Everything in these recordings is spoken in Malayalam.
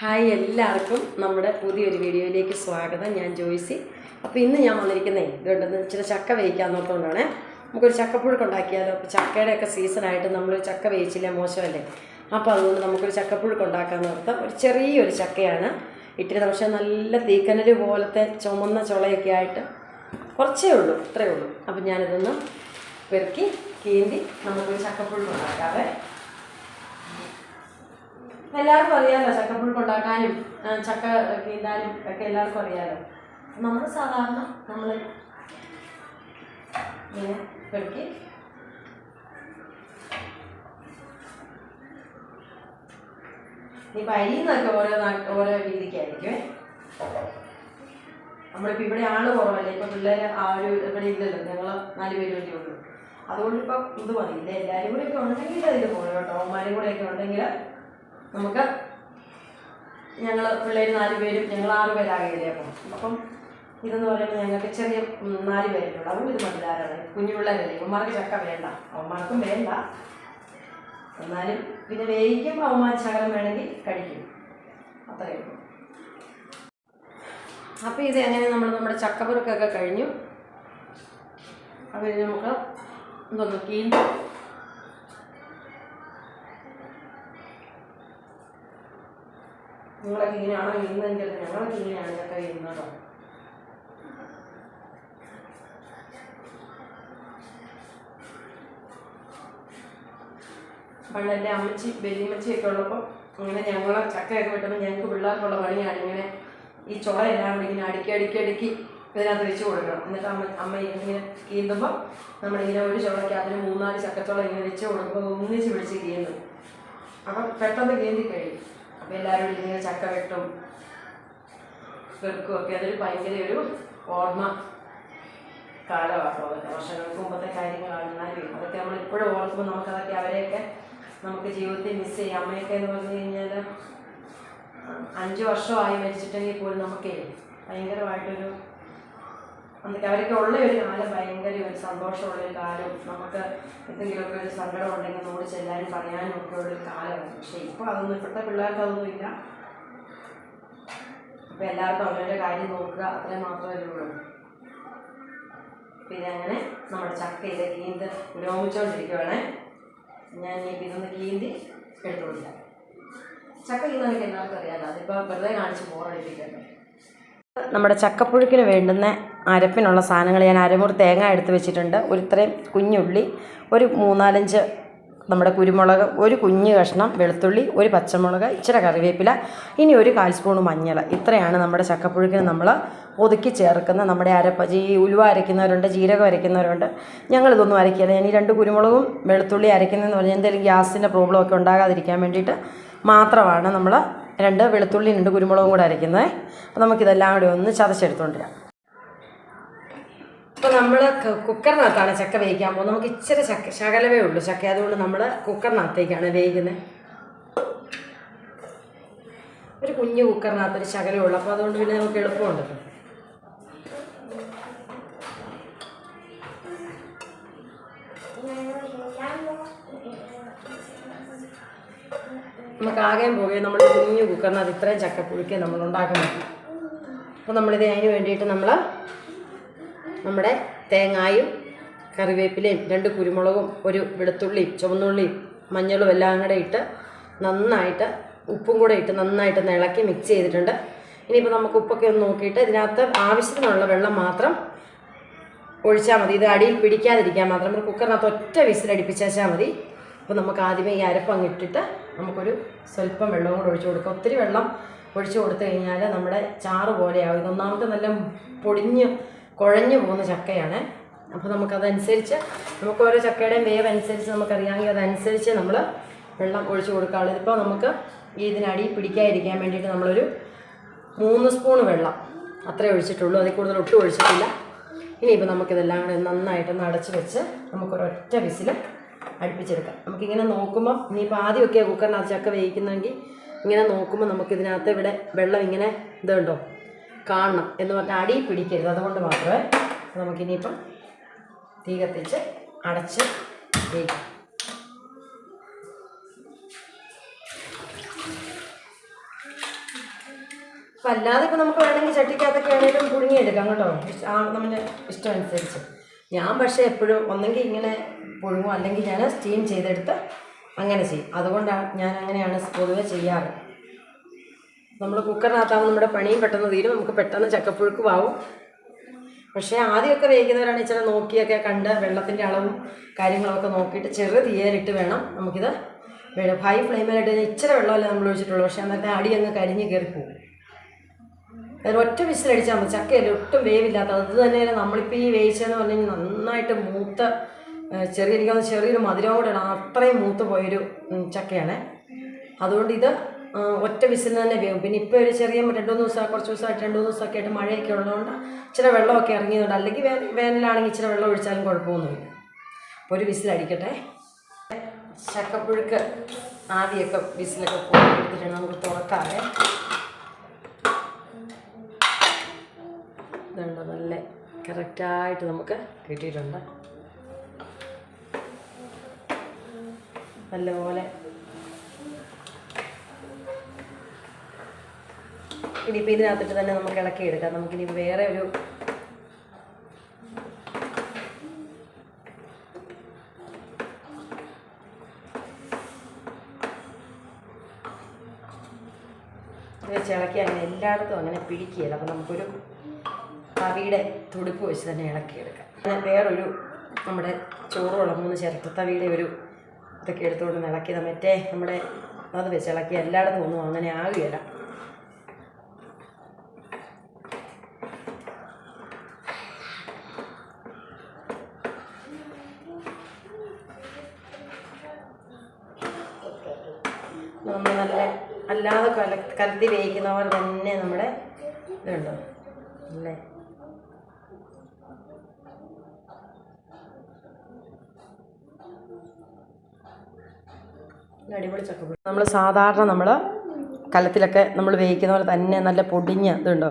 ഹായ് എല്ലാവർക്കും നമ്മുടെ പുതിയൊരു വീഡിയോയിലേക്ക് സ്വാഗതം. ഞാൻ ജോയ്സി. അപ്പോൾ ഇന്ന് ഞാൻ വന്നിരിക്കുന്നേ ഇതുകൊണ്ടെന്ന് ഇച്ചിരി ചക്ക വേവിക്കാൻ നോക്കുകൊണ്ടാണ് നമുക്കൊരു ചക്കപ്പുഴുക്ക് ഉണ്ടാക്കിയാലോ? അപ്പോൾ ചക്കയുടെയൊക്കെ സീസണായിട്ട് നമ്മൾ ചക്ക വേവിച്ചില്ല? മോശമല്ലേ? അപ്പോൾ അതുകൊണ്ട് നമുക്കൊരു ചക്കപ്പുഴുക്ക് ഉണ്ടാക്കാൻ നിർത്താം. ഒരു ചെറിയൊരു ചക്കയാണ് ഇട്ടിരി പക്ഷേ നല്ല തീക്കനൽ പോലത്തെ ചുമന്ന ചുളയൊക്കെ ആയിട്ട് കുറച്ചേ ഉള്ളൂ ഇത്രയേ ഉള്ളൂ. അപ്പം ഞാനിതൊന്ന് പെറുക്കി കീന്തി നമുക്കൊരു ചക്കപ്പുഴുക്ക് ഉണ്ടാക്കാവേ. എല്ലാവർക്കും അറിയാമല്ലോ ചക്കപ്പുഴുക്ക് ഉണ്ടാക്കാനും ചക്ക കീന്താനും ഒക്കെ എല്ലാവർക്കും അറിയാമല്ലോ നമ്മൾ സാധാരണ നമ്മൾ ഇങ്ങനെ പെടുക്കി ഇപ്പം അരിയുന്നൊക്കെ ഓരോ ഓരോ രീതിക്കായിരിക്കും നമ്മളിപ്പോൾ ഇവിടെ ആൾ കുറവല്ലേ ഇപ്പം പിള്ളേർ ആ ഒരു ഇവിടെ ഇല്ലല്ലോ ഞങ്ങൾ നാല് പേര് വേണ്ടി ഉള്ളൂ. അതുകൊണ്ട് ഇത് മതി. ഇല്ല എല്ലാവരും കൂടെ ഒക്കെ ഉണ്ടെങ്കിൽ അതിൽ പോകും കേട്ടോ. അവന്മാരും കൂടെ ഒക്കെ ഉണ്ടെങ്കിൽ നമുക്ക് ഞങ്ങൾ പിള്ളേർ നാല് പേരും ഞങ്ങൾ ആറ് പേരാകില്ലേ അപ്പം അപ്പം ഇതെന്ന് പറയുമ്പോൾ ഞങ്ങൾക്ക് ചെറിയ നാല് പേരുള്ളൂ അതും ഇത് മതിലാരാണ് കുഞ്ഞു പിള്ളേരല്ലേ ഇവന്മാർക്ക് ചക്ക വേണ്ട. അവന്മാർക്കും വേണ്ട. എന്നാലും പിന്നെ വേവിക്കുമ്പോൾ അവന്മാർ ശകലം വേണമെങ്കിൽ കഴിക്കും. അത്രയേ ഉള്ളൂ. അപ്പോൾ ഇത് എങ്ങനെ നമ്മൾ നമ്മുടെ ചക്കപ്പുറക്കൊക്കെ കഴിഞ്ഞു. അപ്പോൾ ഇത് നമുക്ക് ഇതൊന്ന് കീന്തി നിങ്ങളൊക്കെ ഇങ്ങനെയാണോ ഇന്നെങ്കിൽ ഞങ്ങളൊക്കെ ഇങ്ങനെയാണ് ഇതൊക്കെ ഇരുന്നത് പണ്ട് എന്റെ അമ്മച്ചി വലിയമ്മച്ചിയൊക്കെ ഉള്ളപ്പോൾ അങ്ങനെ ഞങ്ങൾ ചക്കയൊക്കെ വെട്ടുമ്പോൾ ഞങ്ങൾക്ക് പിള്ളേർക്കുള്ള പണിയാണ് ഇങ്ങനെ ഈ ചോളയെല്ലാം കൂടി ഇങ്ങനെ അടുക്കി അടുക്കി അടുക്കി ഇതിനകത്ത് വെച്ച് കൊടുക്കണം. എന്നിട്ട് അമ്മ അമ്മ ഇങ്ങനെ കീന്തുമ്പോൾ നമ്മളിങ്ങനെ ഒരു ചോളയ്ക്ക് അതിന് മൂന്നാൽ ചക്കച്ചോളം ഇങ്ങനെ വെച്ച് കൊടുക്കുമ്പോൾ ഒന്നിച്ച് പിടിച്ച് കീന്തും. അപ്പം പെട്ടെന്ന് കീന്തി കഴിയും. അപ്പം എല്ലാവരും ഇങ്ങനെ ചക്ക വെട്ടും വെറുക്കും ഒക്കെ. അതൊരു ഭയങ്കര ഒരു ഓർമ്മ കാലമാണ് അതൊക്കെ വർഷങ്ങൾക്ക് മുമ്പത്തെ കാര്യങ്ങളാണ്. എന്നാലും അതൊക്കെ നമ്മൾ ഇപ്പോഴും ഓർക്കുമ്പോൾ നമുക്കതൊക്കെ അവരെയൊക്കെ നമുക്ക് ജീവിതത്തിൽ മിസ് ചെയ്യാം. അമ്മയൊക്കെ എന്ന് പറഞ്ഞു കഴിഞ്ഞാൽ അഞ്ച് വർഷമായി മരിച്ചിട്ടെങ്കിൽ പോലും നമുക്കേ ഭയങ്കരമായിട്ടൊരു അന്നൊക്കെ അവർക്ക് ഉള്ള ഒരു കാലം ഭയങ്കര ഒരു സന്തോഷമുള്ള ഒരു കാലം. നമുക്ക് എന്തെങ്കിലുമൊക്കെ ഒരു സങ്കടം ഉണ്ടെങ്കിൽ നമ്മൾ ചെല്ലാനും പറയാനും ഒക്കെ ഉള്ളൊരു കാലമാണ് പക്ഷേ ഇപ്പോൾ അതൊന്നും ഇപ്പോഴത്തെ പിള്ളേർക്ക് അതൊന്നും ഇല്ല. അപ്പോൾ എല്ലാവർക്കും അവരുടെ കാര്യം നോക്കുക അത്രേ മാത്രമേ ഉള്ളൂ. പിന്നെ അങ്ങനെ നമ്മുടെ ചക്ക ഇത് കീന്ത് പുരോഗമിച്ചുകൊണ്ടിരിക്കുവാണേ. ഞാൻ ഈ ഇതൊന്ന് കീന്തി എടുത്തുകൊണ്ടില്ല ചക്ക കീന്നതൊക്കെ എല്ലാവർക്കും അറിയാമല്ലോ അതിപ്പോൾ വെറുതെ കാണിച്ച് ബോറടിപ്പിക്കട്ടെ നമ്മുടെ ചക്കപ്പുഴുക്കിന് വേണ്ടുന്ന അരപ്പിനുള്ള സാധനങ്ങൾ ഞാൻ അരമുറി തേങ്ങ എടുത്ത് വെച്ചിട്ടുണ്ട്. ഒരു ഇത്രയും കുഞ്ഞുള്ളി ഒരു മൂന്നാലഞ്ച് നമ്മുടെ കുരുമുളക് ഒരു കുഞ്ഞ് കഷ്ണം വെളുത്തുള്ളി ഒരു പച്ചമുളക് ഇച്ചിരി കറിവേപ്പില ഇനി ഒരു കാൽ സ്പൂൺ മഞ്ഞൾ. ഇത്രയാണ് നമ്മുടെ ചക്കപ്പുഴുക്കിന് നമ്മൾ ഒതുക്കി ചേർക്കുന്ന നമ്മുടെ അരപ്പ. ഈ ഉലുവ അരയ്ക്കുന്നവരുണ്ട് ജീരകം അരയ്ക്കുന്നവരുണ്ട്. ഞങ്ങളിതൊന്നും അരയ്ക്കില്ല ഞാൻ ഈ രണ്ട് കുരുമുളകും വെളുത്തുള്ളി അരയ്ക്കുന്നതെന്ന് പറഞ്ഞാൽ എന്തെങ്കിലും ഗ്യാസിന്റെ പ്രോബ്ലം ഒക്കെ ഉണ്ടാകാതിരിക്കാൻ വേണ്ടിയിട്ട് മാത്രമാണ് നമ്മൾ രണ്ട് വെളുത്തുള്ളി രണ്ട് കുരുമുളകും കൂടെ അരയ്ക്കുന്നത് അപ്പോൾ നമുക്കിതെല്ലാം കൂടി ഒന്ന് ചതച്ചെടുത്തോണ്ടിരാം. ഇപ്പോൾ നമ്മൾ കുക്കറിനകത്താണ് ചക്ക വേവിക്കാൻ പോകുന്നത്. നമുക്ക് ഇച്ചിരി ചക്ക ശകലവേ ഉള്ളൂ ചക്ക. അതുകൊണ്ട് നമ്മൾ കുക്കറിനകത്തേക്കാണ് വേവിക്കുന്നത് ഒരു കുഞ്ഞു കുക്കറിനകത്ത് ഒരു ശകലമേ ഉള്ളൂ. അപ്പോൾ അതുകൊണ്ട് പിന്നെ നമുക്ക് എളുപ്പമുണ്ട് നമുക്ക് ആകെയും പോകുകയും നമ്മൾ കുഞ്ഞു കുക്കറിന് അത് ഇത്രയും ചക്കപ്പുഴുക്കെ നമ്മൾ ഉണ്ടാക്കുന്നത്. അപ്പോൾ നമ്മളിത് അതിന് വേണ്ടിയിട്ട് നമ്മൾ നമ്മുടെ തേങ്ങായും കറിവേപ്പിലയും രണ്ട് കുരുമുളകും ഒരു വെളുത്തുള്ളിയും ചുവന്നുള്ളിയും മഞ്ഞളും എല്ലാം കൂടെ ഇട്ട് നന്നായിട്ട് ഉപ്പും കൂടെ ഇട്ട് നന്നായിട്ട് ഇളക്കി മിക്സ് ചെയ്തിട്ടുണ്ട്. ഇനിയിപ്പോൾ നമുക്ക് ഉപ്പൊക്കെ ഒന്ന് നോക്കിയിട്ട് ഇതിനകത്ത് ആവശ്യത്തിനുള്ള വെള്ളം മാത്രം ഒഴിച്ചാൽ മതി. ഇത് അടിയിൽ പിടിക്കാതിരിക്കാൻ മാത്രം. നമ്മൾ കുക്കറിനകത്ത് ഒറ്റ വിസിലടിപ്പിച്ചാൽ മതി. അപ്പോൾ നമുക്ക് ആദ്യമേ ഈ അരപ്പ് അങ്ങ് ഇട്ടിട്ട് നമുക്കൊരു സ്വല്പം വെള്ളം കൂടെ ഒഴിച്ചു കൊടുക്കാം. ഒത്തിരി വെള്ളം ഒഴിച്ചു കൊടുത്തു കഴിഞ്ഞാൽ നമ്മുടെ ചാറ് പോലെയാവും. ഇതൊന്നാമത്തെ നല്ല പൊടിഞ്ഞ് കുഴഞ്ഞു പോകുന്ന ചക്കയാണ്. അപ്പോൾ നമുക്കതനുസരിച്ച് നമുക്ക് ഓരോ ചക്കയുടെയും വേവ് അനുസരിച്ച് നമുക്കറിയാമെങ്കിൽ അതനുസരിച്ച് നമ്മൾ വെള്ളം ഒഴിച്ചു കൊടുക്കാറുള്ളത് ഇപ്പോൾ നമുക്ക് ഈ ഇതിനടി പിടിക്കാതിരിക്കാൻ വേണ്ടിയിട്ട് നമ്മളൊരു മൂന്ന് സ്പൂൺ വെള്ളം അത്രേ ഒഴിച്ചിട്ടുള്ളൂ. അതിൽ കൂടുതൽ ഒട്ടും ഒഴിച്ചിട്ടില്ല. ഇനിയിപ്പോൾ നമുക്കിതെല്ലാം കൂടെ നന്നായിട്ടൊന്ന് അടച്ച് വെച്ച് നമുക്കൊരൊറ്റ വിസിൽ അടുപ്പിച്ചെടുക്കാം. നമുക്കിങ്ങനെ നോക്കുമ്പോൾ ഇനിയിപ്പോൾ ആദ്യമൊക്കെ കുക്കറിനകത്ത് ചക്ക വേവിക്കുന്നെങ്കിൽ ഇങ്ങനെ നോക്കുമ്പോൾ നമുക്കിതിനകത്ത് ഇവിടെ വെള്ളം ഇങ്ങനെ ഇതുണ്ടോ കാണണം എന്ന് പറഞ്ഞാൽ അടി പിടിക്കരുത്. അതുകൊണ്ട് മാത്രമേ നമുക്കിനിയിപ്പം തീ കത്തിച്ച് അടച്ച് വേവിക്കാം. അപ്പം അല്ലാതെ ഇപ്പം നമുക്ക് വേണമെങ്കിൽ ചട്ടിക്കകത്തൊക്കെ ആണെങ്കിലും പുഴുങ്ങിയെടുക്കാം കേട്ടോ. ഇഷ്ട- ആ നമ്മുടെ ഇഷ്ടം അനുസരിച്ച് ഞാൻ പക്ഷേ എപ്പോഴും ഒന്നെങ്കിൽ ഇങ്ങനെ പുഴുങ്ങും അല്ലെങ്കിൽ ഞാൻ സ്റ്റീം ചെയ്തെടുത്ത് അങ്ങനെ ചെയ്യും. അതുകൊണ്ടാണ് ഞാൻ അങ്ങനെയാണ് പൊതുവെ ചെയ്യാറ്. നമ്മൾ കുക്കറിനകത്താകുമ്പോൾ നമ്മുടെ പണിയും പെട്ടെന്ന് തീരും. നമുക്ക് പെട്ടെന്ന് ചക്കപ്പുഴുക്കും ആവും പക്ഷേ ആദ്യമൊക്കെ വേവിക്കുന്നവരാണ് ഇച്ചിരി നോക്കിയൊക്കെ കണ്ട് വെള്ളത്തിന്റെ അളവും കാര്യങ്ങളൊക്കെ നോക്കിയിട്ട് ചെറു തീയലിട്ട് വേണം നമുക്കിത് ഹൈ ഫ്ലെയിമിലിട്ട് ഇച്ചിരി വെള്ളമല്ലേ നമ്മൾ ഒഴിച്ചിട്ടുള്ളൂ. പക്ഷേ അന്നത്തെ അടി അങ്ങ് കരിഞ്ഞ് കയറി ഒറ്റ വിസിലടിച്ചാൽ മതി. ചക്കയല്ല ഒട്ടും വേവില്ലാത്ത അത് തന്നെയല്ല നമ്മളിപ്പോൾ ഈ വേവിച്ചതെന്ന് പറഞ്ഞു കഴിഞ്ഞാൽ നന്നായിട്ട് മൂത്ത ചെറിയ എനിക്കത് ചെറിയൊരു മധുരം കൂടെ ഇടാം അത്രയും മൂത്ത് പോയൊരു ചക്കയാണ്. അതുകൊണ്ട് ഇത് ഒറ്റ വിസിലിന് തന്നെ വേവും. പിന്നെ ഇപ്പോൾ ഒരു ചെറിയ രണ്ട് മൂന്ന് ദിവസം കുറച്ച് ദിവസമായിട്ട് രണ്ട് മൂന്ന് ദിവസമൊക്കെ ആയിട്ട് മഴയൊക്കെ ഉള്ളതുകൊണ്ട് ഇച്ചിരി വെള്ളമൊക്കെ ഇറങ്ങിയതുകൊണ്ട് അല്ലെങ്കിൽ വേ വേനലാണെങ്കിൽ ഇച്ചിരി വെള്ളം ഒഴിച്ചാലും കുഴപ്പമൊന്നുമില്ല. അപ്പോൾ ഒരു വിസിലടിക്കട്ടെ. ചക്കപ്പുഴുക്ക് ആവിയൊക്കെ വിസിലൊക്കെ പോയി എടുത്തിട്ടുണ്ട് നമുക്ക് തുറക്കാതെ ഇതുണ്ട് നല്ല കറക്റ്റായിട്ട് നമുക്ക് കിട്ടിയിട്ടുണ്ട്. നല്ലപോലെ. ഇനിയിപ്പോൾ ഇതിനകത്തിട്ട് തന്നെ നമുക്ക് ഇളക്കി എടുക്കാം. നമുക്കിനി വേറെ ഒരു ചിളക്കി അങ്ങനെ എല്ലായിടത്തും അങ്ങനെ പിടിക്കുകയില്ല. അപ്പം നമുക്കൊരു തവിയുടെ തുടുപ്പ് വെച്ച് തന്നെ ഇളക്കിയെടുക്കാം വേറൊരു നമ്മുടെ ചോറ് വിളമ്പുന്ന ചിരട്ട തവിയുടെ ഒരു ഇതൊക്കെ എടുത്തുകൊണ്ട് ഇളക്കിയത്. മറ്റേ നമ്മുടെ അത് വെച്ച് ഇളക്കി എല്ലായിടത്തും ഒന്നും അങ്ങനെ ആകുകയില്ല നമ്മൾ നല്ല അല്ലാതെ കല കലത്തി വേവിക്കുന്ന പോലെ തന്നെ നമ്മുടെ ഇതുണ്ടോ? അല്ലേ? അടിപൊളി ചക്കപ്പുഴ നമ്മൾ സാധാരണ നമ്മൾ കലത്തിലൊക്കെ നമ്മൾ വേവിക്കുന്ന പോലെ തന്നെ നല്ല പൊടിഞ്ഞ ഇതുണ്ടോ?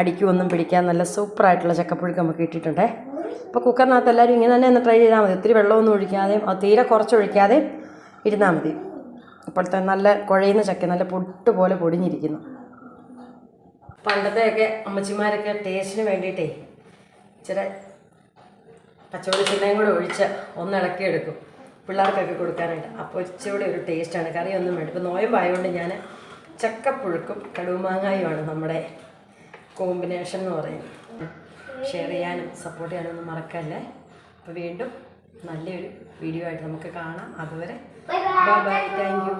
അടിക്കുമൊന്നും പിടിക്കാൻ നല്ല സൂപ്പറായിട്ടുള്ള ചക്കപ്പുഴുക്ക് നമുക്ക് കിട്ടിയിട്ടുണ്ടേ. അപ്പോൾ കുക്കറിനകത്ത് എല്ലാവരും ഇങ്ങനെ തന്നെ ഒന്ന് ട്രൈ ചെയ്താൽ മതി. ഒത്തിരി വെള്ളമൊന്നും ഒഴിക്കാതെയും തീരെ കുറച്ച് ഒഴിക്കാതെയും ഇരുന്നാൽ മതി. ഇപ്പോഴത്തെ നല്ല കുഴയുന്ന ചക്ക നല്ല പൊട്ട് പോലെ പൊടിഞ്ഞിരിക്കുന്നു. പണ്ടത്തെയൊക്കെ അമ്മച്ചിമാരൊക്കെ ടേസ്റ്റിന് വേണ്ടിയിട്ടേ ഇച്ചിരി പച്ചവെളിച്ചെണ്ണയും കൂടെ ഒഴിച്ച് ഒന്ന് ഇളക്കിയെടുക്കും. പിള്ളേർക്കൊക്കെ കൊടുക്കാനായിട്ട്. അപ്പോൾ ഇച്ചിരി ഒരു ടേസ്റ്റാണ് കറിയൊന്നും വേണ്ട. ഇപ്പോൾ നോയമ്പായതുകൊണ്ട് ഞാൻ ചക്കപ്പുഴുക്കും കടുമാങ്ങായുമാണ് നമ്മുടെ കോമ്പിനേഷൻ എന്ന് പറയുന്നത്. ഷെയർ ചെയ്യാനും സപ്പോർട്ട് ചെയ്യാനും ഒന്നും മറക്കല്ലേ? അപ്പോൾ വീണ്ടും നല്ലൊരു വീഡിയോ ആയിട്ട് നമുക്ക് കാണാം. അതുവരെ ബൈ ബൈ താങ്ക് യു